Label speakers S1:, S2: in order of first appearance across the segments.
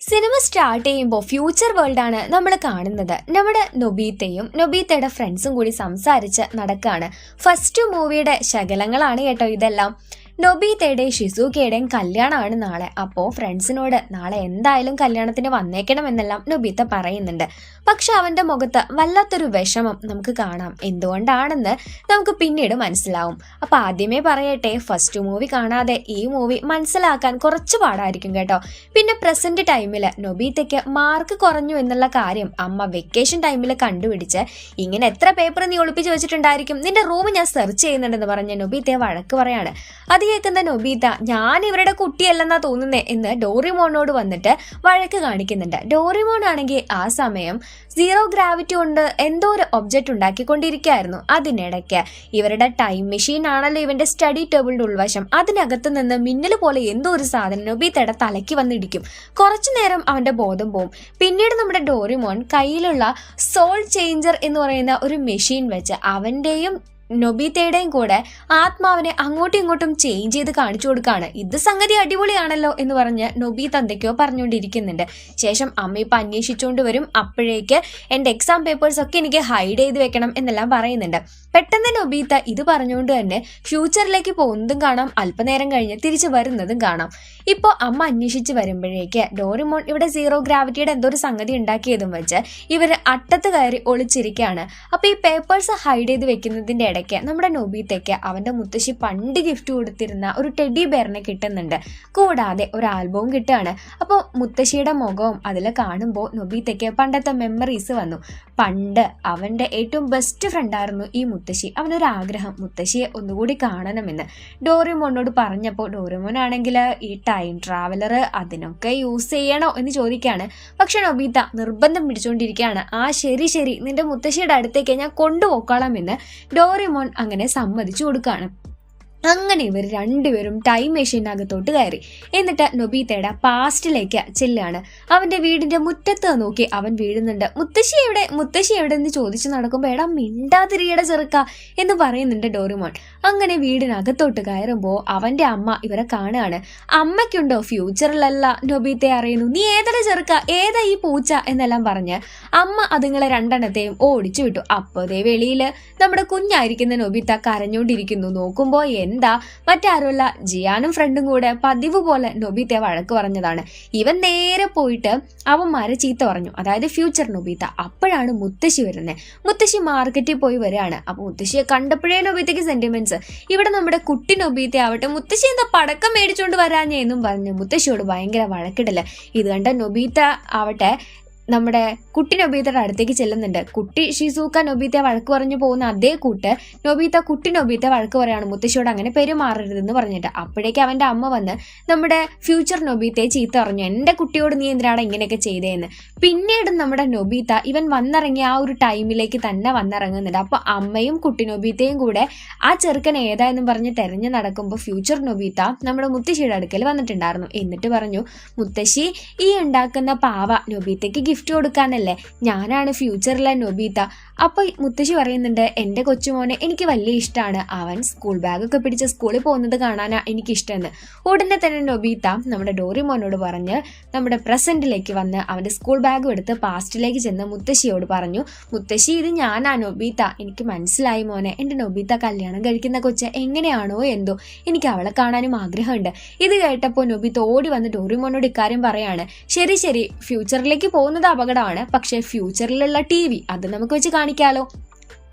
S1: Cinema start ചെയ്യുമ്പോൾ future world ആണ് നമ്മൾ കാണുന്നത്. നമ്മുടെ നൊബീത്തയും നൊബീത്തയുടെ ഫ്രണ്ട്സും കൂടി സംസാരിച്ച് നടക്കുകയാണ് ഫസ്റ്റ് മൂവിയുടെ ശകലങ്ങളാണ് കേട്ടോ ഇതെല്ലാം. നൊബീത്തയുടെയും ഷിസൂക്കയുടെയും കല്യാണമാണ് നാളെ. അപ്പോൾ ഫ്രണ്ട്സിനോട് നാളെ എന്തായാലും കല്യാണത്തിന് വന്നേക്കണമെന്നെല്ലാം നൊബീത്ത പറയുന്നുണ്ട്. പക്ഷെ അവന്റെ മുഖത്ത് വല്ലാത്തൊരു വിഷമം നമുക്ക് കാണാം. എന്തുകൊണ്ടാണെന്ന് നമുക്ക് പിന്നീട് മനസ്സിലാവും. അപ്പൊ ആദ്യമേ പറയട്ടെ ഫസ്റ്റ് മൂവി കാണാതെ ഈ മൂവി മനസ്സിലാക്കാൻ കുറച്ച് പാടായിരിക്കും കേട്ടോ. പിന്നെ പ്രസന്റ് ടൈമിൽ നൊബീത്തയ്ക്ക് മാർക്ക് കുറഞ്ഞു എന്നുള്ള കാര്യം അമ്മ വെക്കേഷൻ ടൈമിൽ കണ്ടുപിടിച്ച് ഇങ്ങനെ എത്ര പേപ്പർ നീ ഒളിപ്പിച്ച് വെച്ചിട്ടുണ്ടായിരിക്കും? നിന്റെ റൂം ഞാൻ സെർച്ച് ചെയ്യുന്നുണ്ടെന്ന് പറഞ്ഞ് നൊബീത്തയെ വഴക്ക് പറയാണ്. അത് കേൾക്കുന്ന നൊബീത ഞാൻ ഇവരുടെ കുട്ടിയല്ലെന്നാ തോന്നുന്നേ എന്ന് ഡോറിമോണോട് വന്നിട്ട് വഴക്ക് കാണിക്കുന്നുണ്ട്. ഡോറിമോൺ ആണെങ്കിൽ ആ സമയം സീറോ ഗ്രാവിറ്റി കൊണ്ട് എന്തോ ഒരു ഒബ്ജക്റ്റ് ഉണ്ടാക്കിക്കൊണ്ടിരിക്കുകയായിരുന്നു. അതിനിടയ്ക്ക് ഇവരുടെ ടൈം മെഷീൻ ആണല്ലോ ഇവന്റെ സ്റ്റഡി ടേബിളിന്റെ ഉൾവശം. അതിനകത്ത് നിന്ന് മിന്നൽ പോലെ എന്തോ ഒരു സാധനം നൊബീത്തയുടെ തലയ്ക്ക് വന്നിടിക്കും. കുറച്ചു നേരം അവന്റെ ബോധം പോവും. പിന്നീട് നമ്മുടെ ഡോറിമോൺ കയ്യിലുള്ള സോൾ ചേഞ്ചർ എന്ന് പറയുന്ന ഒരു മെഷീൻ വെച്ച് അവന്റെയും നൊബീത്തയുടെയും കൂടെ ആത്മാവിനെ അങ്ങോട്ടും ഇങ്ങോട്ടും ചേഞ്ച് ചെയ്ത് കാണിച്ചു കൊടുക്കാണ്. ഇത് സംഗതി അടിപൊളിയാണല്ലോ എന്ന് പറഞ്ഞ് നൊബീത്ത് എന്തൊക്കെയോ പറഞ്ഞുകൊണ്ടിരിക്കുന്നുണ്ട്. ശേഷം അമ്മ ഇപ്പം അന്വേഷിച്ചുകൊണ്ട് വരും. അപ്പോഴേക്ക് എന്റെ എക്സാം പേപ്പേഴ്സ് ഒക്കെ എനിക്ക് ഹൈഡ് ചെയ്ത് വെക്കണം എന്നെല്ലാം പറയുന്നുണ്ട്. പെട്ടെന്ന് നൊബീത്ത ഇത് പറഞ്ഞുകൊണ്ട് തന്നെ ഫ്യൂച്ചറിലേക്ക് പോകുന്നതും കാണാം. അല്പനേരം കഴിഞ്ഞ് തിരിച്ചു വരുന്നതും കാണാം. ഇപ്പോൾ അമ്മ അന്വേഷിച്ച് വരുമ്പോഴേക്ക് ഡോറിമോൺ ഇവിടെ സീറോ ഗ്രാവിറ്റിയുടെ എന്തോ ഒരു സംഗതി ഉണ്ടാക്കിയതും വെച്ച് ഇവർ അട്ടത്ത് കയറി ഒളിച്ചിരിക്കുകയാണ് അപ്പോൾ ഈ പേപ്പേഴ്സ് ഹൈഡ് ചെയ്ത് വെക്കുന്നതിന്റെ ഇടയ്ക്ക് നമ്മുടെ നോബീത്തേക്ക് അവന്റെ മുത്തശ്ശി പണ്ട് ഗിഫ്റ്റ് കൊടുത്തിരുന്ന ഒരു ടെഡി ബെയറിനെ കിട്ടുന്നുണ്ട്. കൂടാതെ ഒരു ആൽബവും കിട്ടുകയാണ്. അപ്പോൾ മുത്തശ്ശിയുടെ മുഖവും അതിൽ കാണുമ്പോൾ നൊബീത്തയ്ക്ക് പണ്ടത്തെ മെമ്മറീസ് വന്നു. പണ്ട് അവന്റെ ഏറ്റവും ബെസ്റ്റ് ഫ്രണ്ടായിരുന്നു ഈ മുത്തശ്ശി. അവനൊരു ആഗ്രഹം മുത്തശ്ശിയെ ഒന്നുകൂടി കാണണമെന്ന്. ഡോറിമോനോട് പറഞ്ഞപ്പോൾ ഡോറിമോൻ ആണെങ്കിൽ ഈ ടൈം ട്രാവലർ അതിനൊക്കെ യൂസ് ചെയ്യണോ എന്ന് ചോദിക്കുകയാണ്. പക്ഷേ നൊബീത്ത നിർബന്ധം പിടിച്ചുകൊണ്ടിരിക്കുകയാണ്. ആ ശരി ശരി നിന്റെ മുത്തശ്ശിയുടെ അടുത്തേക്ക് ഞാൻ കൊണ്ടുപോക്കോളാം എന്ന് ഡോറിമോൻ അങ്ങനെ സമ്മതിച്ചു കൊടുക്കുകയാണ്. അങ്ങനെ ഇവർ രണ്ടുപേരും ടൈം മെഷീനകത്തോട്ട് കയറി. എന്നിട്ട് നൊബീത്തയുടെ പാസ്റ്റിലേക്ക് ചെല്ലാണ്. അവന്റെ വീടിന്റെ മുറ്റത്ത് നോക്കി അവൻ വീഴുന്നുണ്ട്. മുത്തശ്ശി എവിടെ? മുത്തശ്ശി എവിടെ എന്ന് ചോദിച്ചു നടക്കുമ്പോൾ എടാ മിണ്ടാതിരിയുടെ ചെറുക്ക എന്ന് പറയുന്നുണ്ട് ഡോറിമോൺ അങ്ങനെ വീടിനകത്തോട്ട് കയറുമ്പോൾ അവന്റെ അമ്മ ഇവരെ കാണുകയാണ്. അമ്മയ്ക്കുണ്ടോ ഫ്യൂച്ചറിലല്ല നൊബീത്തെ അറിയുന്നു. നീ ഏതട ചെറുക്ക? ഏതാ ഈ പൂച്ച? എന്നെല്ലാം പറഞ്ഞ് അമ്മ അതുങ്ങളെ രണ്ടെണ്ണത്തെയും ഓടിച്ചു വിട്ടു. അപ്പോതേ വെളിയിൽ നമ്മുടെ കുഞ്ഞായിരിക്കുന്ന നൊബീത്ത കരഞ്ഞോണ്ടിരിക്കുന്നു. നോക്കുമ്പോൾ എന്താ? മറ്റാരുമല്ല. ജിയാനും ഫ്രണ്ടും കൂടെ പതിവ് പോലെ നൊബീത്തെ വഴക്ക് പറഞ്ഞതാണ്. ഇവൻ നേരെ പോയിട്ട് അവന്മാരെ ചീത്ത പറഞ്ഞു. അതായത് ഫ്യൂച്ചർ നൊബീത്ത അപ്പോഴാണ് മുത്തശ്ശി വരുന്നത് മുത്തശ്ശി മാർക്കറ്റിൽ പോയി വരികയാണ്. അപ്പൊ മുത്തശ്ശിയെ കണ്ടപ്പോഴേ നൊബീത്തയ്ക്ക് സെന്റിമെന്റ്സ് ഇവിടെ നമ്മുടെ കുട്ടി നൊബീത്ത ആവട്ടെ. മുത്തശ്ശി എന്താ പടക്കം മേടിച്ചുകൊണ്ട് വരാഞ്ഞേ എന്നും പറഞ്ഞു മുത്തശ്ശിയോട് ഭയങ്കര വഴക്കിടൽ. ഇത് കണ്ട നൊബീത്ത ആവട്ടെ നമ്മുടെ കുട്ടി നൊബീത്തയുടെ അടുത്തേക്ക് ചെല്ലുന്നുണ്ട്. കുട്ടി ഷിസൂക്ക നൊബീത്ത വഴക്ക് പറഞ്ഞു പോകുന്ന അതേ കൂട്ട് നൊബീത്ത കുട്ടി നൊബീത്ത വഴക്ക് പറയാണ്. മുത്തശ്ശിയോട് അങ്ങനെ പെരുമാറരുതെന്ന് പറഞ്ഞിട്ട് അപ്പോഴേക്ക് അവന്റെ അമ്മ വന്ന് നമ്മുടെ ഫ്യൂച്ചർ നൊബീത്തയെ ചീത്ത പറഞ്ഞു. എന്റെ കുട്ടിയോട് നീ എന്തിനാണ് ഇങ്ങനെയൊക്കെ ചെയ്തതെന്ന് പിന്നീട് നമ്മുടെ നൊബീത്ത ഇവൻ വന്നിറങ്ങിയ ആ ഒരു ടൈമിലേക്ക് തന്നെ വന്നിറങ്ങുന്നുണ്ട്. അപ്പോൾ അമ്മയും കുട്ടി നൊബീത്തയും കൂടെ ആ ചെറുക്കൻ ഏതായെന്നും പറഞ്ഞ് തെരഞ്ഞു നടക്കുമ്പോൾ ഫ്യൂച്ചർ നൊബീത്ത നമ്മുടെ മുത്തശ്ശിയുടെ അടുക്കൽ വന്നിട്ടുണ്ടായിരുന്നു. എന്നിട്ട് പറഞ്ഞു മുത്തശ്ശി ഈ ഉണ്ടാക്കുന്ന പാവ നൊബീത്തയ്ക്ക് ഗിഫ്റ്റ് കൊടുക്കാനല്ലേ? ഞാനാണ് ഫ്യൂച്ചറിലെ നൊബീത്ത അപ്പോൾ മുത്തശ്ശി പറയുന്നുണ്ട് എന്റെ കൊച്ചുമോനെ എനിക്ക് വലിയ ഇഷ്ടമാണ് അവൻ സ്കൂൾ ബാഗൊക്കെ പിടിച്ച് സ്കൂളിൽ പോകുന്നത് കാണാനാ എനിക്കിഷ്ടമെന്ന്. ഉടനെ തന്നെ നൊബീത്ത നമ്മുടെ ഡോറിമോനോട് പറഞ്ഞ് നമ്മുടെ പ്രസന്റിലേക്ക് വന്ന് അവന്റെ സ്കൂൾ ബാഗ് എടുത്ത് പാസ്റ്റിലേക്ക് ചെന്ന് മുത്തശ്ശിയോട് പറഞ്ഞു മുത്തശ്ശി ഇത് ഞാനാ നൊബീത്ത എനിക്ക് മനസ്സിലായി മോനെ. എന്റെ നൊബീത്ത കല്യാണം കഴിക്കുന്ന കൊച്ച് എങ്ങനെയാണോ എന്തോ. എനിക്ക് അവളെ കാണാനും ആഗ്രഹമുണ്ട്. ഇത് കേട്ടപ്പോൾ നൊബീത്ത ഓടി വന്ന് ഡോറിമോനോട് ഇക്കാര്യം പറയാണ് ശരി ശരി. ഫ്യൂച്ചറിലേക്ക് പോകുന്നത് അപകടമാണ്. പക്ഷേ ഫ്യൂച്ചറിലുള്ള ടി വി അത് നമുക്ക് വെച്ച് കാണിക്കാലോ.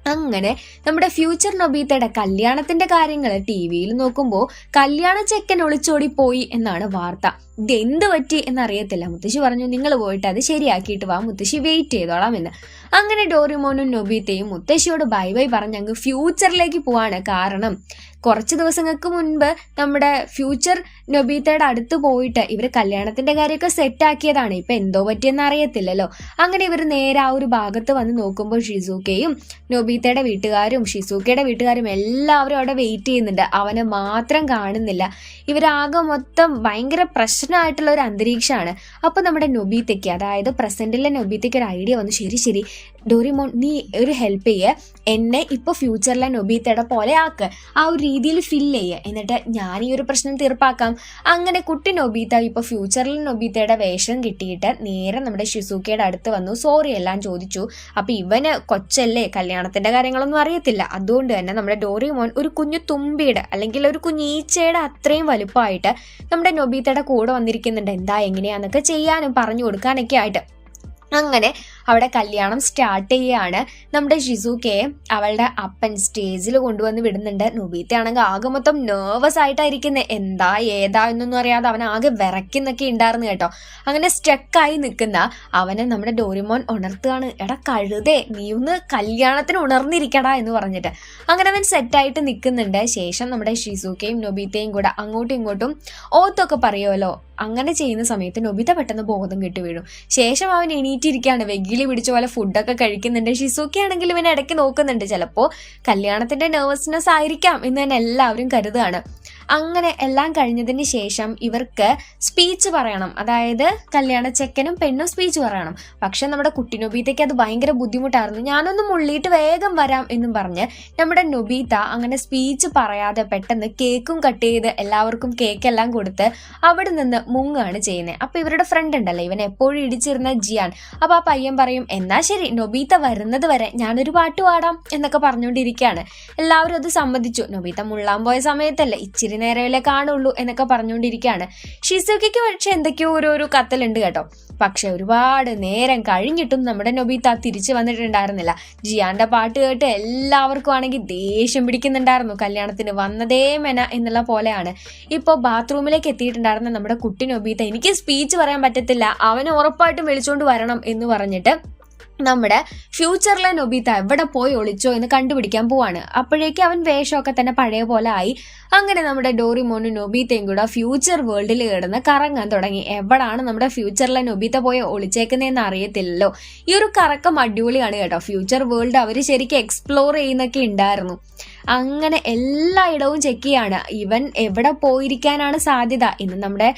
S1: അങ്ങനെ നമ്മുടെ ഫ്യൂച്ചർ നൊബീത്തയുടെ കല്യാണത്തിന്റെ കാര്യങ്ങൾ ടി വിയിൽ നോക്കുമ്പോൾ കല്യാണ ചെക്കൻ ഒളിച്ചോടി പോയി എന്നാണ് വാർത്ത. ഇത് എന്ത് പറ്റി എന്നറിയത്തില്ല. മുത്തശ്ശി പറഞ്ഞു നിങ്ങൾ പോയിട്ട് അത് ശരിയാക്കിയിട്ട് വാ മുത്തശ്ശി വെയിറ്റ് ചെയ്തോളാം എന്ന്. അങ്ങനെ ഡോറിമോനും നൊബീത്തയും മുത്തശ്ശിയോട് ബൈ ബൈ പറഞ്ഞ് അങ്ങ് ഫ്യൂച്ചറിലേക്ക് പോവാണ് കാരണം കുറച്ച് ദിവസങ്ങൾക്ക് മുൻപ് നമ്മുടെ ഫ്യൂച്ചർ നൊബീത്തയുടെ അടുത്ത് പോയിട്ട് ഇവർ കല്യാണത്തിന്റെ കാര്യമൊക്കെ സെറ്റാക്കിയതാണ് ഇപ്പൊ എന്തോ പറ്റിയെന്ന് അറിയത്തില്ലല്ലോ. അങ്ങനെ ഇവർ നേരെ ആ ഒരു ഭാഗത്ത് വന്ന് നോക്കുമ്പോൾ ഷിസൂക്കയും നൊബീത്തയുടെ വീട്ടുകാരും ഷിസൂക്കയുടെ വീട്ടുകാരും എല്ലാവരും അവിടെ വെയിറ്റ് ചെയ്യുന്നുണ്ട്. അവനെ മാത്രം കാണുന്നില്ല. ഇവരാകെ മൊത്തം ഭയങ്കര പ്രശ്നമായിട്ടുള്ള ഒരു അന്തരീക്ഷമാണ്. അപ്പോൾ നമ്മുടെ നൊബീത്തയ്ക്ക് അതായത് പ്രസന്റിലെ നൊബീത്തയ്ക്ക് ഒരു ഐഡിയ വന്നു. ശരി ശരി. ഡോറിമോൺ നീ ഒരു ഹെൽപ്പ് ചെയ്യേ. എന്നെ ഇപ്പൊ ഫ്യൂച്ചറിലെ നൊബീത്തയുടെ പോലെ ആക്ക്. ആ ഒരു രീതിയിൽ ഫിൽ ചെയ്യുക എന്നിട്ട് ഞാൻ ഈ ഒരു പ്രശ്നം തീർപ്പാക്കാം. അങ്ങനെ കുട്ടി നൊബീത്ത ഇപ്പൊ ഫ്യൂച്ചറിൽ നൊബീത്തയുടെ വേഷം കിട്ടിയിട്ട് നേരെ നമ്മുടെ ഷിസൂക്കയുടെ അടുത്ത് വന്നു. സോറി എല്ലാം ചോദിച്ചു. അപ്പൊ ഇവന് കൊച്ചല്ലേ കല്യാണത്തിന്റെ കാര്യങ്ങളൊന്നും അറിയത്തില്ല. അതുകൊണ്ട് തന്നെ നമ്മുടെ ഡോറിമോൻ ഒരു കുഞ്ഞു തുമ്പിയുടെ അല്ലെങ്കിൽ ഒരു കുഞ്ഞീച്ചയുടെ അത്രയും വലുപ്പമായിട്ട് നമ്മുടെ നൊബീത്തയുടെ കൂടെ വന്നിരിക്കുന്നുണ്ട്. എന്താ എങ്ങനെയാന്നൊക്കെ ചെയ്യാനും പറഞ്ഞു കൊടുക്കാനൊക്കെ ആയിട്ട്. അങ്ങനെ അവിടെ കല്യാണം സ്റ്റാർട്ട് ചെയ്യുകയാണ് നമ്മുടെ ഷിസുക്കയെ അവളുടെ അപ്പൻ സ്റ്റേജിൽ കൊണ്ടുവന്ന് വിടുന്നുണ്ട്. നുബീത്ത ആണെങ്കിൽ ആകെ മൊത്തം നെർവസ് ആയിട്ടായിരിക്കുന്നത് എന്താ ഏതാ എന്നൊന്നും അറിയാതെ അവൻ ആകെ വിറയ്ക്കുന്നൊക്കെ ഉണ്ടായിരുന്നു കേട്ടോ. അങ്ങനെ സ്റ്റക്കായി നിൽക്കുന്ന അവനെ നമ്മുടെ ഡോറിമോൻ ഉണർത്തുകയാണ്. എടാ കഴുതേ നീ ഒന്ന് കല്യാണത്തിന് ഉണർന്നിരിക്കടാ എന്ന് പറഞ്ഞിട്ട്. അങ്ങനെ അവൻ സെറ്റായിട്ട് നിൽക്കുന്നുണ്ട്. ശേഷം നമ്മുടെ ഷിസുക്കയും നൊബീത്തയും കൂടെ അങ്ങോട്ടും ഇങ്ങോട്ടും ഓത്തൊക്കെ പറയുമല്ലോ അങ്ങനെ ചെയ്യുന്ന സമയത്ത് നൊബിത പെട്ടെന്ന് ബോധം കിട്ടി വീഴും. ശേഷം അവൻ എണീറ്റിരിക്കുകയാണ്. വെഗിലി പിടിച്ച പോലെ ഫുഡൊക്കെ കഴിക്കുന്നുണ്ട്. ഷിസുക്കി ആണെങ്കിൽ ഇവനെ ഇടയ്ക്ക് നോക്കുന്നുണ്ട്. ചിലപ്പോൾ കല്യാണത്തിന്റെ നെർവസ്നെസ് ആയിരിക്കാം എന്ന് തന്നെ എല്ലാവരും കരുതുകയാണ്. അങ്ങനെ എല്ലാം കഴിഞ്ഞതിന് ശേഷം ഇവർക്ക് സ്പീച്ച് പറയണം. അതായത് കല്യാണ ചെക്കനും പെണ്ണും സ്പീച്ച് പറയണം. പക്ഷെ നമ്മുടെ കുട്ടി നൊബീതയ്ക്ക് അത് ഭയങ്കര ബുദ്ധിമുട്ടായിരുന്നു. ഞാനൊന്ന് മുള്ളിയിട്ട് വേഗം വരാം എന്നും പറഞ്ഞ് നമ്മുടെ നൊബീത അങ്ങനെ സ്പീച്ച് പറയാതെ പെട്ടെന്ന് കേക്കും കട്ട് ചെയ്ത് എല്ലാവർക്കും കേക്കെല്ലാം കൊടുത്ത് അവിടെ നിന്ന് മുങ്ങാണ് ചെയ്യുന്നത് അപ്പൊ ഇവരുടെ ഫ്രണ്ട് ഉണ്ടല്ലോ. ഇവൻ എപ്പോഴും ഇടിച്ചിരുന്ന ജിയാൻ. അപ്പൊ ആ പയ്യൻ പറയും എന്നാ ശരി നൊബീത്ത വരുന്നത് വരെ ഞാനൊരു പാട്ട് പാടാം എന്നൊക്കെ പറഞ്ഞുകൊണ്ടിരിക്കുകയാണ്. എല്ലാവരും അത് സമ്മതിച്ചു. നൊബീത്ത മുള്ളാൻ പോയ സമയത്തല്ലേ ഇച്ചിരി നേരമല്ലേ കാണുള്ളൂ എന്നൊക്കെ പറഞ്ഞുകൊണ്ടിരിക്കുകയാണ്. ഷിസുക്കയ്ക്ക് പക്ഷെ എന്തൊക്കെയോ ഓരോരോ കത്തലുണ്ട് കേട്ടോ. പക്ഷെ ഒരുപാട് നേരം കഴിഞ്ഞിട്ടും നമ്മുടെ നൊബീത്ത തിരിച്ചു വന്നിട്ടുണ്ടായിരുന്നില്ല. ജിയാന്റെ പാട്ട് കേട്ട് എല്ലാവർക്കും ആണെങ്കിൽ ദേഷ്യം പിടിക്കുന്നുണ്ടായിരുന്നു. കല്യാണത്തിന് വന്നതേ മെന എന്നുള്ള പോലെയാണ്. ഇപ്പോൾ ബാത്റൂമിലേക്ക് എത്തിയിട്ടുണ്ടായിരുന്ന നമ്മുടെ കുട്ടി നൊബീത്ത എനിക്ക് സ്പീച്ച് പറയാൻ പറ്റത്തില്ല. അവന് ഉറപ്പായിട്ടും വിളിച്ചുകൊണ്ട് വരണം എന്ന് പറഞ്ഞിട്ട് നമ്മുടെ ഫ്യൂച്ചറിലെ നൊബീത്ത എവിടെ പോയി ഒളിച്ചോ എന്ന് കണ്ടുപിടിക്കാൻ പോവാണ്. അപ്പോഴേക്കും അവൻ വേഷമൊക്കെ തന്നെ പഴയ പോലെ ആയി. അങ്ങനെ നമ്മുടെ ഡോറിമോനും നൊബീത്തയും കൂടെ ഫ്യൂച്ചർ വേൾഡിൽ കിടന്ന് കറങ്ങാൻ തുടങ്ങി. എവിടാണ് നമ്മുടെ ഫ്യൂച്ചറിലെ നൊബീത്ത പോയി ഒളിച്ചേക്കുന്നതെന്ന് അറിയത്തില്ലല്ലോ. ഈ ഒരു കറക്കം അടിപൊളിയാണ് കേട്ടോ. ഫ്യൂച്ചർ വേൾഡ് അവർ ശരിക്കും എക്സ്പ്ലോർ ചെയ്യുന്നൊക്കെ ഉണ്ടായിരുന്നു. അങ്ങനെ എല്ലായിടവും ചെക്ക് ചെയ്യാണ്. ഇവൻ എവിടെ പോയിരിക്കാനാണ് സാധ്യത എന്ന് നമ്മുടെ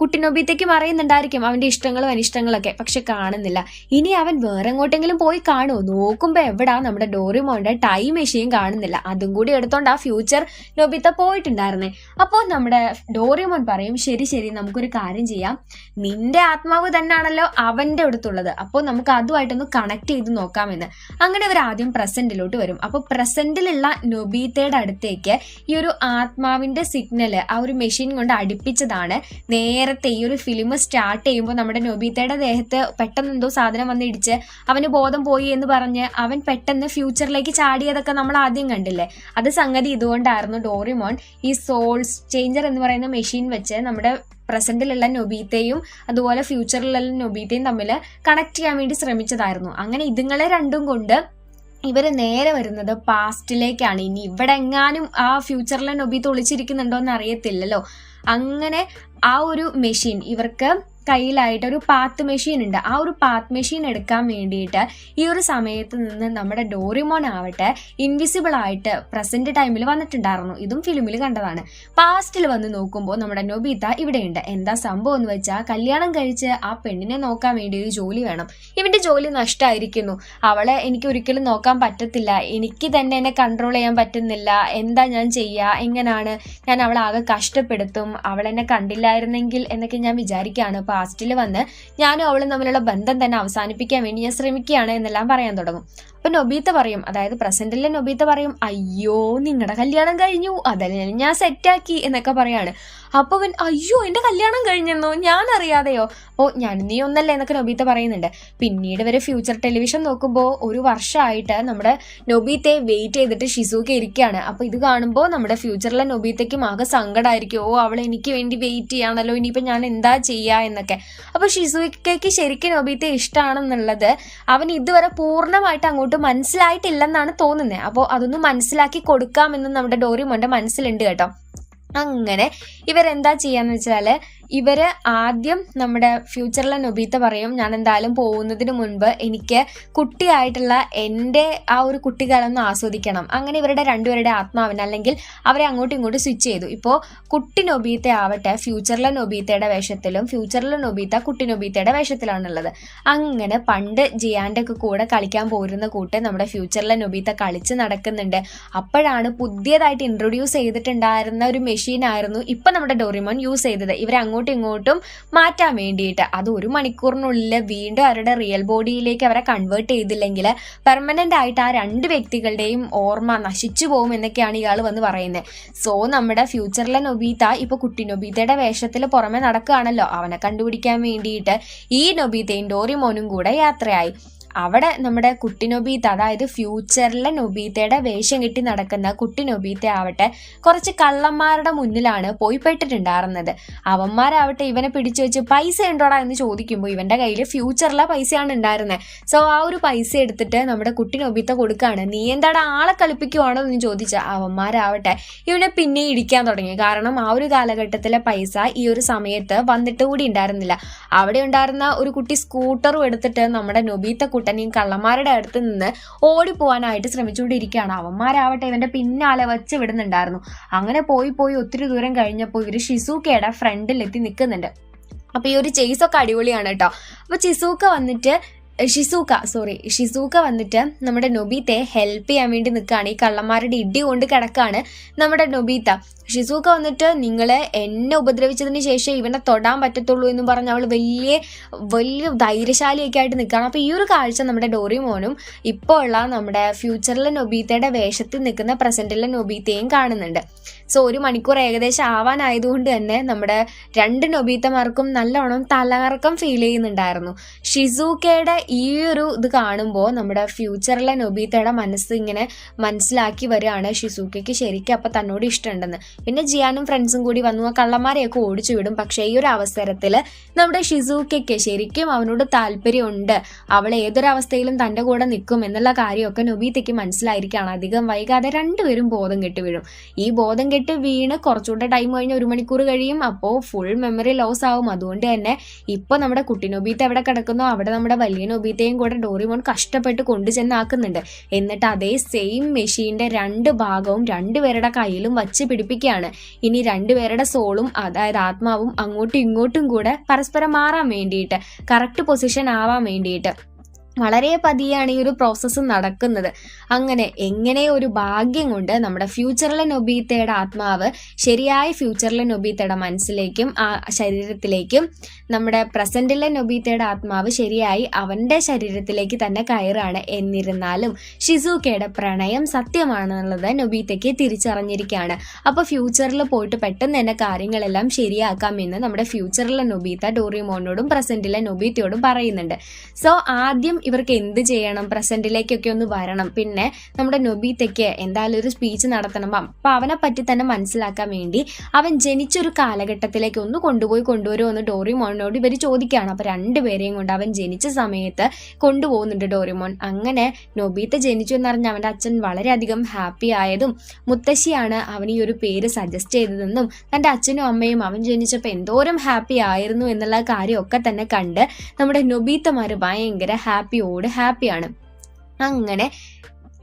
S1: കുട്ടി നൊബീത്തയ്ക്കും അറിയുന്നുണ്ടായിരിക്കും അവന്റെ ഇഷ്ടങ്ങളും അനിഷ്ടങ്ങളൊക്കെ. പക്ഷെ കാണുന്നില്ല. ഇനി അവൻ വേറെ എങ്ങോട്ടെങ്കിലും പോയി കാണുമോ നോക്കുമ്പോൾ എവിടാ നമ്മുടെ ഡോറിമോന്റെ ടൈം മെഷീൻ കാണുന്നില്ല. അതും കൂടി എടുത്തോണ്ട് ആ ഫ്യൂച്ചർ നൊബിത്ത പോയിട്ടുണ്ടായിരുന്നേ. അപ്പോൾ നമ്മുടെ ഡോറിമോൻ പറയും ശരി ശരി നമുക്കൊരു കാര്യം ചെയ്യാം. നിന്റെ ആത്മാവ് തന്നെയാണല്ലോ അവന്റെ അടുത്തുള്ളത്. അപ്പോൾ നമുക്ക് അതുമായിട്ടൊന്ന് കണക്ട് ചെയ്ത് നോക്കാമെന്ന്. അങ്ങനെ അവർ ആദ്യം പ്രസന്റിലോട്ട് വരും. അപ്പോൾ പ്രസന്റിലുള്ള നൊബീത്തയുടെ അടുത്തേക്ക് ഈ ഒരു ആത്മാവിന്റെ സിഗ്നൽ ആ ഒരു മെഷീൻ കൊണ്ട് അടുപ്പിച്ചതാണ്. നേരത്തെ ഈ ഒരു ഫിലിം സ്റ്റാർട്ട് ചെയ്യുമ്പോൾ നമ്മുടെ നൊബീത്തയുടെ ദേഹത്ത് പെട്ടെന്ന് എന്തോ സാധനം വന്നിടിച്ച് അവന് ബോധം പോയി എന്ന് പറഞ്ഞ് അവൻ പെട്ടെന്ന് ഫ്യൂച്ചറിലേക്ക് ചാടിയതൊക്കെ നമ്മൾ ആദ്യം കണ്ടില്ലേ? അത് സംഗതി ഇതുകൊണ്ടായിരുന്നു. ഡോറിമോൺ ഈ സോൾസ് ചേഞ്ചർ എന്ന് പറയുന്ന മെഷീൻ വെച്ച് നമ്മുടെ പ്രസന്റിലുള്ള നൊബീത്തയും അതുപോലെ ഫ്യൂച്ചറിലുള്ള നൊബീത്തയും തമ്മിൽ കണക്ട് ചെയ്യാൻ വേണ്ടി ശ്രമിച്ചതായിരുന്നു. അങ്ങനെ ഇതുങ്ങളെ രണ്ടും കൊണ്ട് ഇവർ നേരെ വരുന്നത് പാസ്റ്റിലേക്കാണ് ഇനി ഇവിടെ എങ്ങാനും ആ ഫ്യൂച്ചറിലെ നൊബി ഒളിച്ചിരിക്കുന്നുണ്ടോ എന്ന് അറിയത്തില്ലല്ലോ. അങ്ങനെ ആ ഒരു മെഷീൻ ഇവർക്ക് കയ്യിലായിട്ട് ഒരു പാത്ത് മെഷീൻ ഉണ്ട്. ആ ഒരു പാത്ത് മെഷീൻ എടുക്കാൻ വേണ്ടിയിട്ട് ഈ ഒരു സമയത്ത് നിന്ന് നമ്മുടെ ഡോറിമോൺ ആവട്ടെ ഇൻവിസിബിൾ ആയിട്ട് പ്രസന്റ് ടൈമിൽ വന്നിട്ടുണ്ടായിരുന്നു. ഇതും ഫിലിമിൽ കണ്ടതാണ്. പാസ്റ്റിൽ വന്ന് നോക്കുമ്പോൾ നമ്മുടെ നൊബീത്ത ഇവിടെയുണ്ട്. എന്താ സംഭവം എന്ന് വെച്ചാൽ കല്യാണം കഴിച്ച് ആ പെണ്ണിനെ നോക്കാൻ വേണ്ടി ഒരു ജോലി വേണം. ഇവന്റെ ജോലി നഷ്ടമായിരിക്കുന്നു അവളെ എനിക്ക് ഒരിക്കലും നോക്കാൻ പറ്റത്തില്ല. എനിക്ക് തന്നെ എന്നെ കൺട്രോൾ ചെയ്യാൻ പറ്റുന്നില്ല. എന്താ ഞാൻ ചെയ്യുക എങ്ങനെയാണ് ഞാൻ അവളെ ആകെ കഷ്ടപ്പെടുത്തും. അവളെന്നെ കണ്ടില്ലായിരുന്നെങ്കിൽ എന്നൊക്കെ ഞാൻ വിചാരിക്കുകയാണ് പാസ്റ്റിൽ വന്ന് ഞാനും അവളും തമ്മിലുള്ള ബന്ധം തന്നെ അവസാനിപ്പിക്കാൻ വേണ്ടി ഞാൻ ശ്രമിക്കുകയാണ് എന്നെല്ലാം പറയാൻ തുടങ്ങും. അപ്പൊ നൊബീത്ത പറയും അതായത് പ്രസന്റിലെ നൊബീത്ത പറയും അയ്യോ നിങ്ങളുടെ കല്യാണം കഴിഞ്ഞു. അതല്ല ഞാൻ സെറ്റാക്കി എന്നൊക്കെ പറയാണ്. അപ്പൊ അവൻ അയ്യോ എന്റെ കല്യാണം കഴിഞ്ഞെന്നോ? ഞാൻ അറിയാതെയോ ഓ ഞാൻ നീ ഒന്നല്ലേ എന്നൊക്കെ നൊബീത്ത പറയുന്നുണ്ട്. പിന്നീട് വരെ ഫ്യൂച്ചർ ടെലിവിഷൻ നോക്കുമ്പോൾ ഒരു വർഷമായിട്ട് നമ്മുടെ നൊബീത്തെ വെയിറ്റ് ചെയ്തിട്ട് ഷിസുക്ക് ഇരിക്കുകയാണ് അപ്പോൾ ഇത് കാണുമ്പോൾ നമ്മുടെ ഫ്യൂച്ചറിലെ നൊബീത്തയ്ക്കും ആകെ സങ്കടമായിരിക്കും ഓ അവൾ എനിക്ക് വേണ്ടി വെയിറ്റ് ചെയ്യാണല്ലോ. ഇനിയിപ്പോൾ ഞാൻ എന്താ ചെയ്യാ? എന്നൊക്കെ. അപ്പോൾ ഷിസൂക്കയ്ക്ക് ശരിക്കും നൊബീത്തെ ഇഷ്ടമാണെന്നുള്ളത് അവൻ ഇതുവരെ പൂർണമായിട്ട് അങ്ങോട്ട് മനസ്സിലായിട്ടില്ലെന്നാണ് തോന്നുന്നത് അപ്പോൾ അതൊന്ന് മനസ്സിലാക്കി കൊടുക്കാമെന്നും നമ്മുടെ ഡോറിമോന്റെ മനസ്സിലുണ്ട് കേട്ടോ. അങ്ങനെ ഇവരെന്താ ചെയ്യാന്ന് വെച്ചാൽ ഇവർ ആദ്യം നമ്മുടെ ഫ്യൂച്ചറിലെ നൊബീത്ത പറയും ഞാൻ എന്തായാലും പോകുന്നതിന് മുൻപ് എനിക്ക് കുട്ടിയായിട്ടുള്ള എന്റെ ആ ഒരു കുട്ടിക്കാലം ഒന്ന് ആസ്വദിക്കണം. അങ്ങനെ ഇവരുടെ രണ്ടുപേരുടെ ആത്മാവിന് അല്ലെങ്കിൽ അവരെ അങ്ങോട്ടും ഇങ്ങോട്ടും സ്വിച്ച് ചെയ്തു. ഇപ്പോൾ കുട്ടി നൊബീത്ത ആവട്ടെ ഫ്യൂച്ചറിലെ നൊബീത്തയുടെ വേഷത്തിലും ഫ്യൂച്ചറിലെ നൊബീത്ത കുട്ടി നൊബീത്തയുടെ വേഷത്തിലാണുള്ളത്. അങ്ങനെ പണ്ട് ജിയാന്റെ ഒക്കെ കൂടെ കളിക്കാൻ പോരുന്ന കൂട്ട് നമ്മുടെ ഫ്യൂച്ചറിലെ നൊബീത്ത കളിച്ച് നടക്കുന്നുണ്ട്. അപ്പോഴാണ് പുതിയതായിട്ട് ഇൻട്രൊഡ്യൂസ് ചെയ്തിട്ടുണ്ടായിരുന്ന ഒരു മെഷീനായിരുന്നു ഇപ്പൊ നമ്മുടെ ഡോറിമോൻ യൂസ് ചെയ്തത്. ഇവരെ അങ്ങോട്ടും ഇങ്ങോട്ടും മാറ്റാൻ വേണ്ടിയിട്ട്. അത് ഒരു മണിക്കൂറിനുള്ളിൽ വീണ്ടും അവരുടെ റിയൽ ബോഡിയിലേക്ക് അവരെ കൺവേർട്ട് ചെയ്തില്ലെങ്കിൽ പെർമനന്റ് ആയിട്ട് ആ രണ്ട് വ്യക്തികളുടെയും ഓർമ്മ നശിച്ചു പോകും എന്നൊക്കെയാണ് ഇയാൾ വന്ന് പറയുന്നത് സോ നമ്മുടെ ഫ്യൂച്ചറിലെ നൊബീത്ത ഇപ്പൊ കുട്ടി നൊബീത്തയുടെ വേഷത്തിൽ പുറമെ നടക്കുകയാണല്ലോ. അവനെ കണ്ടുപിടിക്കാൻ വേണ്ടിയിട്ട് ഈ നൊബീത്തയും ഡോറിമോനും കൂടെ യാത്രയായി. അവിടെ നമ്മുടെ കുട്ടി നൊബീത്ത അതായത് ഫ്യൂച്ചറിലെ നൊബീത്തയുടെ വേഷം കെട്ടി നടക്കുന്ന കുട്ടി നൊബീത്ത ആവട്ടെ കുറച്ച് കള്ളന്മാരുടെ മുന്നിലാണ് പോയി പെട്ടിട്ടുണ്ടായിരുന്നത് അവന്മാരാവട്ടെ ഇവനെ പിടിച്ചു വെച്ച് പൈസ ഉണ്ടോടാ എന്ന് ചോദിക്കുമ്പോൾ ഇവന്റെ കയ്യിൽ ഫ്യൂച്ചറിലെ പൈസയാണ് ഉണ്ടായിരുന്നത് സോ ആ ഒരു പൈസ എടുത്തിട്ട് നമ്മുടെ കുട്ടി നൊബീത്ത കൊടുക്കാണ്. നീ എന്താടാ ആളെ കളിപ്പിക്കുവാണോ എന്ന് ചോദിച്ച അവന്മാരാവട്ടെ ഇവനെ പിന്നെ ഇടിക്കാൻ തുടങ്ങി. കാരണം ആ ഒരു കാലഘട്ടത്തിലെ പൈസ ഈ ഒരു സമയത്ത് വന്നിട്ട് കൂടി ഉണ്ടായിരുന്നില്ല. അവിടെ ഉണ്ടായിരുന്ന ഒരു കുട്ടി സ്കൂട്ടറും എടുത്തിട്ട് നമ്മുടെ നൊബീത്ത കുട്ടനെയും കള്ളന്മാരുടെ അടുത്ത് നിന്ന് ഓടിപ്പോവാനായിട്ട് ശ്രമിച്ചുകൊണ്ടിരിക്കുകയാണ്. അവന്മാരാവട്ടെ ഇവന്റെ പിന്നാലെ വച്ച് വിടുന്നുണ്ടായിരുന്നു. അങ്ങനെ പോയി പോയി ഒത്തിരി ദൂരം കഴിഞ്ഞപ്പോൾ ഇവർ ഷിസൂക്കയുടെ ഫ്രണ്ടിലെത്തി നിൽക്കുന്നുണ്ട്. അപ്പൊ ഈ ഒരു ചേസൊക്കെ അടിപൊളിയാണ് കേട്ടോ. അപ്പൊ ചിസൂക്ക വന്നിട്ട് ഷിസൂക്ക സോറി ഷിസൂക്ക വന്നിട്ട് നമ്മുടെ നൊബീത്തെ ഹെൽപ്പ് ചെയ്യാൻ വേണ്ടി നിൽക്കുകയാണ്. ഈ കള്ളന്മാരുടെ ഇടി കൊണ്ട് കിടക്കാണ് നമ്മുടെ നൊബീത്ത ഷിസൂക്ക വന്നിട്ട് നിങ്ങളെ എന്നെ ഉപദ്രവിച്ചതിന് ശേഷം ഇവനെ തൊടാൻ പറ്റത്തുള്ളൂ എന്ന് പറഞ്ഞ് അവൾ വലിയ വലിയ ധൈര്യശാലിയൊക്കെ ആയിട്ട് നിൽക്കുകയാണ്. അപ്പോൾ ഈ ഒരു കാഴ്ച നമ്മുടെ ഡോറിമോനും ഇപ്പോൾ ഉള്ള നമ്മുടെ ഫ്യൂച്ചറിലെ നൊബീത്തയുടെ വേഷത്തിൽ നിൽക്കുന്ന പ്രസന്റിലെ നൊബീത്തയും കാണുന്നുണ്ട്. സോ ഒരു മണിക്കൂർ ഏകദേശം ആവാനായതുകൊണ്ട് തന്നെ നമ്മുടെ രണ്ട് നൊബീത്തമാർക്കും നല്ലോണം തലകറക്കം ഫീൽ ചെയ്യുന്നുണ്ടായിരുന്നു. ഷിസൂക്കയുടെ ഈ ഒരു ഇത് കാണുമ്പോൾ നമ്മുടെ ഫ്യൂച്ചറിലെ നൊബീത്തയുടെ മനസ്സ് ഇങ്ങനെ മനസ്സിലാക്കി വരികയാണ് ഷിസൂക്കയ്ക്ക് ശരിക്കും അപ്പം തന്നോട് ഇഷ്ടമുണ്ടെന്ന്. പിന്നെ ജിയാനും ഫ്രണ്ട്സും കൂടി വന്നു. ആ കള്ളന്മാരെയൊക്കെ ഓടിച്ചു വിടും. പക്ഷേ ഈ ഒരു അവസരത്തിൽ നമ്മുടെ ഷിസൂക്കയ്ക്ക് ശരിക്കും അവനോട് താല്പര്യമുണ്ട്. അവൾ ഏതൊരവസ്ഥയിലും തന്റെ കൂടെ നിൽക്കും എന്നുള്ള കാര്യമൊക്കെ നൊബീത്തയ്ക്ക് മനസ്സിലായിരിക്കുകയാണ്. അധികം വൈകാതെ രണ്ടുപേരും ബോധം കെട്ട് വീഴും ഈ ബോധം കെട്ട് വീണ് കുറച്ചുകൂടെ ടൈം കഴിഞ്ഞ് ഒരു മണിക്കൂർ കഴിയും. അപ്പോൾ ഫുൾ മെമ്മറി ലോസ് ആവും. അതുകൊണ്ട് തന്നെ ഇപ്പോൾ നമ്മുടെ കുട്ടി നൊബീത്ത എവിടെ കിടക്കുന്നോ അവിടെ നമ്മുടെ വലിയ നൊബീത്തയും കൂടെ ഡോറിമോൺ കഷ്ടപ്പെട്ട് കൊണ്ടുചെന്നാക്കുന്നുണ്ട് എന്നിട്ട് അതേ സെയിം മെഷീന്റെ രണ്ട് ഭാഗവും രണ്ടുപേരുടെ കയ്യിലും വച്ച് പിടിപ്പിക്കുകയാണ്. ഇനി രണ്ടുപേരുടെ സോളും അതായത് ആത്മാവും അങ്ങോട്ടും ഇങ്ങോട്ടും കൂടെ പരസ്പരം മാറാൻ വേണ്ടിയിട്ട് കറക്റ്റ് പൊസിഷൻ ആവാൻ വേണ്ടിയിട്ട്. വളരെ പതിയാണ് ഈ ഒരു പ്രോസസ്സ് നടക്കുന്നത്. അങ്ങനെ എങ്ങനെ ഒരു ഭാഗ്യം കൊണ്ട് നമ്മുടെ ഫ്യൂച്ചറിലെ നൊബീത്തയുടെ ആത്മാവ് ശരിയായ ഫ്യൂച്ചറിലെ നൊബീത്തയുടെ മനസ്സിലേക്കും ആ ശരീരത്തിലേക്കും നമ്മുടെ പ്രസന്റിലെ നൊബീത്തയുടെ ആത്മാവ് ശരിയായി അവന്റെ ശരീരത്തിലേക്ക് തന്നെ കയറാണ് എന്നിരുന്നാലും ഷിസൂക്കയുടെ പ്രണയം സത്യമാണെന്നുള്ളത് നൊബീത്തയ്ക്ക് തിരിച്ചറിഞ്ഞിരിക്കുകയാണ്. അപ്പോൾ ഫ്യൂച്ചറിൽ പോയിട്ട് പെട്ടെന്ന് തന്നെ കാര്യങ്ങളെല്ലാം ശരിയാക്കാമെന്ന് നമ്മുടെ ഫ്യൂച്ചറിലെ നൊബീത്ത ഡോറിമോനോടും പ്രസന്റിലെ നൊബീത്തയോടും പറയുന്നുണ്ട്. സോ ആദ്യം ഇവർക്ക് എന്ത് ചെയ്യണം? പ്രസന്റിലേക്കൊക്കെ ഒന്ന് വരണം. പിന്നെ നമ്മുടെ നൊബീത്തയ്ക്ക് എന്തായാലും ഒരു സ്പീച്ച് നടത്തണം. അപ്പം അവനെ പറ്റി തന്നെ മനസ്സിലാക്കാൻ വേണ്ടി അവൻ ജനിച്ചൊരു കാലഘട്ടത്തിലേക്ക് ഒന്ന് കൊണ്ടുപോയി കൊണ്ടുവരുമോ എന്ന് ഡോറിമോനോട് ഇവർ ചോദിക്കുകയാണ്. അപ്പൊ രണ്ടുപേരെയും കൊണ്ട് അവൻ ജനിച്ച സമയത്ത് കൊണ്ടുപോകുന്നുണ്ട് ഡോറിമോൻ. അങ്ങനെ നൊബീത്ത ജനിച്ചു എന്നറിഞ്ഞ അവന്റെ അച്ഛൻ വളരെയധികം ഹാപ്പി ആയതും മുത്തശ്ശിയാണ് അവന് ഈ ഒരു പേര് സജസ്റ്റ് ചെയ്തതെന്നും തന്റെ അച്ഛനും അമ്മയും അവൻ ജനിച്ചപ്പോൾ എന്തോരം ഹാപ്പി ആയിരുന്നു എന്നുള്ള കാര്യമൊക്കെ തന്നെ കണ്ട് നമ്മുടെ നൊബീത്തമാർ ഭയങ്കര ഹാപ്പിയോട് ഹാപ്പിയാണ് അങ്ങനെ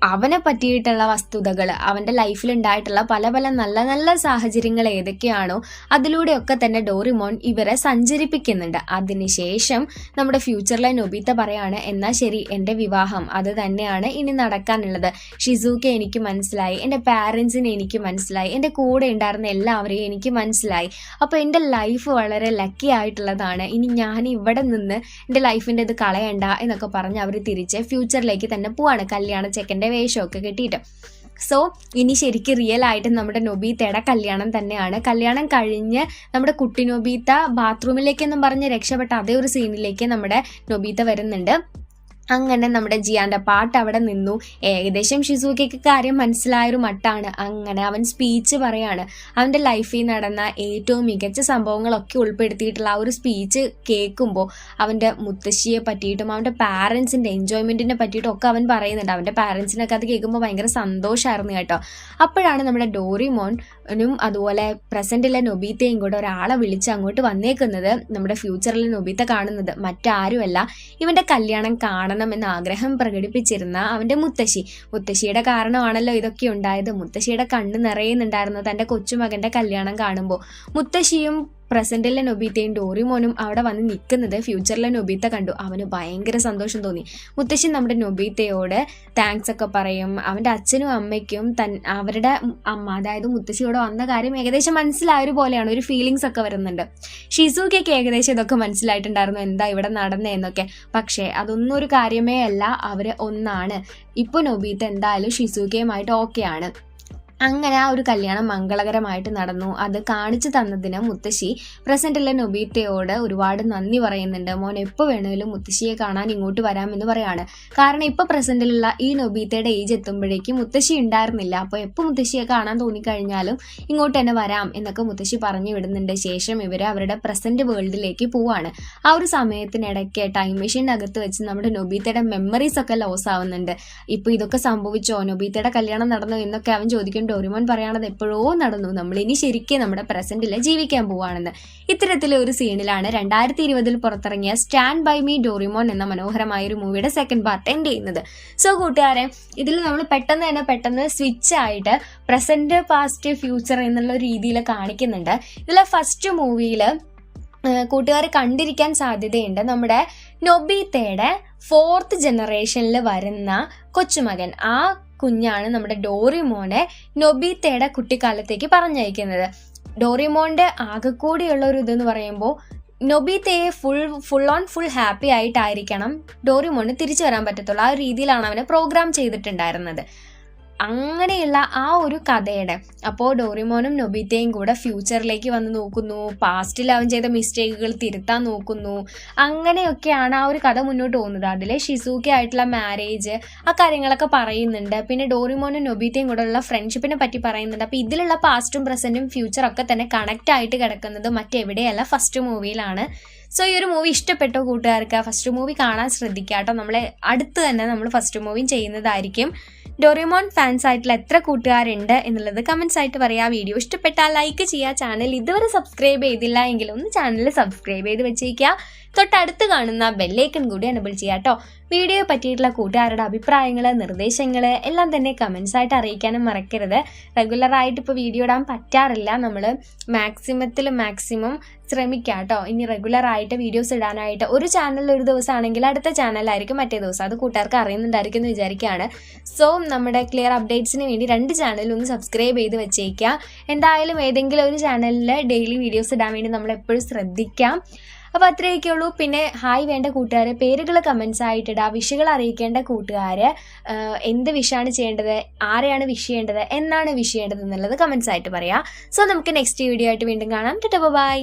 S1: അവനെ പറ്റിയിട്ടുള്ള വസ്തുതകൾ അവന്റെ ലൈഫിൽ ഉണ്ടായിട്ടുള്ള പല പല നല്ല നല്ല സാഹചര്യങ്ങൾ ഏതൊക്കെയാണോ അതിലൂടെയൊക്കെ തന്നെ ഡോറിമോൻ ഇവരെ സഞ്ചരിപ്പിക്കുന്നുണ്ട്. അതിനുശേഷം നമ്മുടെ ഫ്യൂച്ചറിലെ നൊബീത്ത പറയാണ് എന്നാൽ ശരി എന്റെ വിവാഹം. അത് തന്നെയാണ് ഇനി നടക്കാനുള്ളത്. ഷിസുക്ക് എനിക്ക് മനസ്സിലായി എന്റെ പാരൻസിനെ എനിക്ക് മനസ്സിലായി എന്റെ കൂടെ ഉണ്ടായിരുന്ന എല്ലാവരെയും എനിക്ക് മനസ്സിലായി. അപ്പോൾ എന്റെ ലൈഫ് വളരെ ലക്കി ആയിട്ടുള്ളതാണ്. ഇനി ഞാൻ ഇവിടെ നിന്ന് എന്റെ ലൈഫിന്റെ ഇത് കളയണ്ട എന്നൊക്കെ പറഞ്ഞ് അവർ തിരിച്ച് ഫ്യൂച്ചറിലേക്ക് തന്നെ പോവാണ്. കല്യാണ ചെക്കന്റെ വേഷമൊക്കെ കിട്ടിയിട്ട്. സോ ഇനി ശരിക്കും റിയൽ ആയിട്ട് നമ്മുടെ നൊബീത്തയുടെ കല്യാണം തന്നെയാണ്. കല്യാണം കഴിഞ്ഞ് നമ്മുടെ കുട്ടി നൊബീത്ത ബാത്റൂമിലേക്കെന്നും പറഞ്ഞ് രക്ഷപ്പെട്ട അതേ ഒരു സീനിലേക്ക് നമ്മുടെ നൊബീത്ത വരുന്നുണ്ട്. അങ്ങനെ നമ്മുടെ ജിയാന്റെ പാട്ട് അവിടെ നിന്നു. ഏകദേശം ഷിസൂക്കയ്ക്ക് കാര്യം മനസ്സിലായൊരു മട്ടാണ്. അങ്ങനെ അവൻ സ്പീച്ച് പറയാണ്. അവന്റെ ലൈഫിൽ നടന്ന ഏറ്റവും മികച്ച സംഭവങ്ങളൊക്കെ ഉൾപ്പെടുത്തിയിട്ടുള്ള ആ ഒരു സ്പീച്ച് കേൾക്കുമ്പോൾ അവന്റെ മുത്തശ്ശിയെ പറ്റിയിട്ടും അവന്റെ പാരൻസിന്റെ എൻജോയ്മെന്റിനെ പറ്റിയിട്ടും ഒക്കെ അവൻ പറയുന്നുണ്ട്. അവന്റെ പാരൻസിനൊക്കെ അത് കേൾക്കുമ്പോൾ ഭയങ്കര സന്തോഷമായിരുന്നു കേട്ടോ. അപ്പോഴാണ് നമ്മുടെ ഡോറിമോനും അതുപോലെ പ്രസന്റിലെ നൊബീത്തയും കൂടെ ഒരാളെ വിളിച്ച് അങ്ങോട്ട് വന്നേക്കുന്നത് നമ്മുടെ ഫ്യൂച്ചറിൽ നൊബീത്ത കാണുന്നത് മറ്റാരുമല്ല. ഇവന്റെ കല്യാണം കാണണം എന്ന ആഗ്രഹം പ്രകടിപ്പിച്ചിരുന്ന അവന്റെ മുത്തശ്ശി. മുത്തശ്ശിയുടെ കാരണമാണല്ലോ ഇതൊക്കെ ഉണ്ടായത്. മുത്തശ്ശിയുടെ കണ്ണ് നിറയുന്നുണ്ടായിരുന്നു തന്റെ കൊച്ചുമകന്റെ കല്യാണം കാണുമ്പോൾ മുത്തശ്ശിയും പ്രസന്റിലെ നൊബീത്തയും ഡോറിമോനും അവിടെ വന്ന് നിൽക്കുന്നത് ഫ്യൂച്ചറിലെ നൊബീത്ത കണ്ടു. അവന് ഭയങ്കര സന്തോഷം തോന്നി. മുത്തശ്ശി നമ്മുടെ നൊബീത്തയോട് താങ്ക്സ് ഒക്കെ പറയും. അവന്റെ അച്ഛനും അമ്മയ്ക്കും തൻ അവരുടെ അമ്മ അതായത് മുത്തശ്ശിയോട് വന്ന കാര്യം ഏകദേശം മനസ്സിലായ ഒരു പോലെയാണ്. ഒരു ഫീലിങ്സ് ഒക്കെ വരുന്നുണ്ട്. ഷിസുക്കൊക്കെ ഏകദേശം ഇതൊക്കെ മനസ്സിലായിട്ടുണ്ടായിരുന്നു. എന്താ ഇവിടെ നടന്നതെന്നൊക്കെ പക്ഷേ അതൊന്നും ഒരു കാര്യമേ അല്ല. അവർ ഒന്നാണ്. ഇപ്പോൾ നൊബീത്ത എന്തായാലും ഷിസുക്കയുമായിട്ട് ഓക്കെയാണ് അങ്ങനെ ആ ഒരു കല്യാണം മംഗളകരമായിട്ട് നടന്നു. അത് കാണിച്ചു തന്നതിന് മുത്തശ്ശി പ്രസന്റിലെ നൊബീറ്റയോട് ഒരുപാട് നന്ദി പറയുന്നുണ്ട്. മോൻ എപ്പോൾ വേണമെങ്കിലും മുത്തശ്ശിയെ കാണാൻ ഇങ്ങോട്ട് വരാമെന്ന് പറയാണ്. കാരണം ഇപ്പോൾ പ്രസന്റിലുള്ള ഈ നൊബീത്തയുടെ ഏജ് എത്തുമ്പോഴേക്കും മുത്തശ്ശി ഉണ്ടായിരുന്നില്ല. അപ്പോൾ എപ്പോൾ മുത്തശ്ശിയെ കാണാൻ തോന്നിക്കഴിഞ്ഞാലും ഇങ്ങോട്ട് തന്നെ വരാം എന്നൊക്കെ മുത്തശ്ശി പറഞ്ഞു വിടുന്നുണ്ട്. ശേഷം ഇവർ അവരുടെ പ്രസന്റ് വേൾഡിലേക്ക് പോവാണ്. ആ ഒരു സമയത്തിനിടയ്ക്ക് ടൈം മെഷീന്റെ അകത്ത് വെച്ച് നമ്മുടെ നൊബീത്തയുടെ മെമ്മറീസ് ഒക്കെ ലോസ് ആവുന്നുണ്ട്. ഇപ്പോൾ ഇതൊക്കെ സംഭവിച്ചോ? നൊബീത്തയുടെ കല്യാണം നടന്നോ എന്നൊക്കെ അവൻ ചോദിക്കും ഡോറിമോൻ പറയണത് എപ്പോഴോ നടന്നു. നമ്മൾ ഇനി ശരിക്കും നമ്മുടെ പ്രസന്റിൽ ജീവിക്കാൻ പോവാണെന്ന്. ഇത്തരത്തിലെ ഒരു സീനിലാണ് രണ്ടായിരത്തി ഇരുപതിൽ പുറത്തിറങ്ങിയ സ്റ്റാൻഡ് ബൈ മീ ഡോറിമോൻ എന്ന മനോഹരമായ ഒരു മൂവിയുടെ സെക്കൻഡ് പാർട്ട് എൻഡ് ചെയ്യുന്നത്. സോ കൂട്ടുകാരെ ഇതിൽ നമ്മൾ പെട്ടെന്ന് തന്നെ പെട്ടെന്ന് സ്വിച്ച് ആയിട്ട് പ്രസന്റ് പാസ്റ്റ് ഫ്യൂച്ചർ എന്നുള്ള രീതിയിൽ കാണിക്കുന്നുണ്ട്. ഇതിലെ ഫസ്റ്റ് മൂവിയിൽ കൂട്ടുകാർ കണ്ടിരിക്കാൻ സാധ്യതയുണ്ട് നമ്മുടെ നൊബീത്തയുടെ ഫോർത്ത് ജനറേഷനിൽ വരുന്ന കൊച്ചുമകൻ. ആ കുഞ്ഞാണ് നമ്മുടെ ഡോറിമോനെ നൊബീത്തയുടെ കുട്ടിക്കാലത്തേക്ക് പറഞ്ഞയക്കുന്നത്. ഡോറിമോന്റെ ആകെക്കൂടിയുള്ള ഒരു ഇതെന്ന് പറയുമ്പോൾ നൊബീത്തയെ full full on full happy ആയിട്ടായിരിക്കണം ഡോറിമോന് തിരിച്ചു വരാൻ പറ്റത്തുള്ളൂ. ആ രീതിയിലാണ് അവനെ പ്രോഗ്രാം ചെയ്തിട്ടുണ്ടായിരുന്നത്. അങ്ങനെയുള്ള ആ ഒരു കഥയുടെ. അപ്പോൾ ഡോറിമോനും നൊബീത്തയും കൂടെ ഫ്യൂച്ചറിലേക്ക് വന്ന് നോക്കുന്നു. പാസ്റ്റിൽ അവൻ ചെയ്ത മിസ്റ്റേക്കുകൾ തിരുത്താൻ നോക്കുന്നു. അങ്ങനെയൊക്കെയാണ് ആ ഒരു കഥ മുന്നോട്ട് പോകുന്നത്. അതിലെ ഷിസൂക്കി ആയിട്ടുള്ള മാരേജ് ആ കാര്യങ്ങളൊക്കെ പറയുന്നുണ്ട്. പിന്നെ ഡോറിമോനും നൊബീത്തയും കൂടെ ഉള്ള ഫ്രണ്ട്ഷിപ്പിനെ പറ്റി പറയുന്നുണ്ട്. അപ്പോൾ ഇതിലുള്ള പാസ്റ്റും പ്രസന്റും ഫ്യൂച്ചറൊക്കെ തന്നെ കണക്റ്റ് ആയിട്ട് കിടക്കുന്നത് മറ്റെവിടെയല്ല ഫസ്റ്റ് മൂവിയിലാണ് സോ ഈ ഒരു മൂവി ഇഷ്ടപ്പെട്ടോ കൂട്ടുകാർക്ക് ഫസ്റ്റ് മൂവി കാണാൻ ശ്രദ്ധിക്കുക കേട്ടോ നമ്മളെ അടുത്ത് തന്നെ നമ്മൾ ഫസ്റ്റ് മൂവിയും ചെയ്യുന്നതായിരിക്കും. ഡോറിമോൺ ഫാൻസ് ആയിട്ടുള്ള എത്ര കൂട്ടുകാരുണ്ട് എന്നുള്ളത് കമൻസ് ആയിട്ട് പറയാം. വീഡിയോ ഇഷ്ടപ്പെട്ടാൽ ലൈക്ക് ചെയ്യുക. ചാനൽ ഇതുവരെ സബ്സ്ക്രൈബ് ചെയ്തില്ല എങ്കിൽ ഒന്ന് ചാനൽ സബ്സ്ക്രൈബ് ചെയ്ത് വെച്ചേക്കുക. തൊട്ടടുത്ത് കാണുന്ന ബെല്ലൈക്കൺ കൂടി എനബിൾ ചെയ്യുക കേട്ടോ. വീഡിയോ പറ്റിയിട്ടുള്ള കൂട്ടുകാരുടെ അഭിപ്രായങ്ങൾ നിർദ്ദേശങ്ങൾ എല്ലാം തന്നെ കമൻസ് ആയിട്ട് അറിയിക്കാനും മറക്കരുത്. റെഗുലറായിട്ട് ഇപ്പോൾ വീഡിയോ ഇടാൻ പറ്റാറില്ല. നമ്മൾ മാക്സിമത്തിൽ മാക്സിമം ശ്രമിക്കാം കേട്ടോ. ഇനി റെഗുലറായിട്ട് വീഡിയോസ് ഇടാനായിട്ട് ഒരു ചാനലിൽ ഒരു ദിവസമാണെങ്കിൽ അടുത്ത ചാനലായിരിക്കും മറ്റേ ദിവസം. അത് കൂട്ടുകാർക്ക് അറിയുന്നുണ്ടായിരിക്കും എന്ന് വിചാരിക്കുകയാണ്. സോ നമ്മുടെ ക്ലിയർ അപ്ഡേറ്റ്സിന് വേണ്ടി രണ്ട് ചാനലും ഒന്ന് സബ്സ്ക്രൈബ് ചെയ്ത് വെച്ചേക്കുക. എന്തായാലും ഏതെങ്കിലും ഒരു ചാനലിൽ ഡെയിലി വീഡിയോസ് ഇടാൻ വേണ്ടി നമ്മൾ എപ്പോഴും ശ്രദ്ധിക്കാം. അപ്പോൾ അത്രയൊക്കെ ഉള്ളൂ. പിന്നെ ഹായ് വേണ്ട കൂട്ടുകാരെ പേരുകൾ കമൻസ് ആയിട്ടിടുക വിഷുകൾ അറിയിക്കേണ്ട കൂട്ടുകാർ എന്ത് വിഷാണ് ചെയ്യേണ്ടത് ആരെയാണ് വിഷ് ചെയ്യേണ്ടത് എന്നാണ് വിഷ് ചെയ്യേണ്ടത് എന്നുള്ളത് കമൻസ് ആയിട്ട് പറയാം. സോ നമുക്ക് നെക്സ്റ്റ് വീഡിയോ ആയിട്ട് വീണ്ടും കാണാം. ടെട്ടോ ബൈ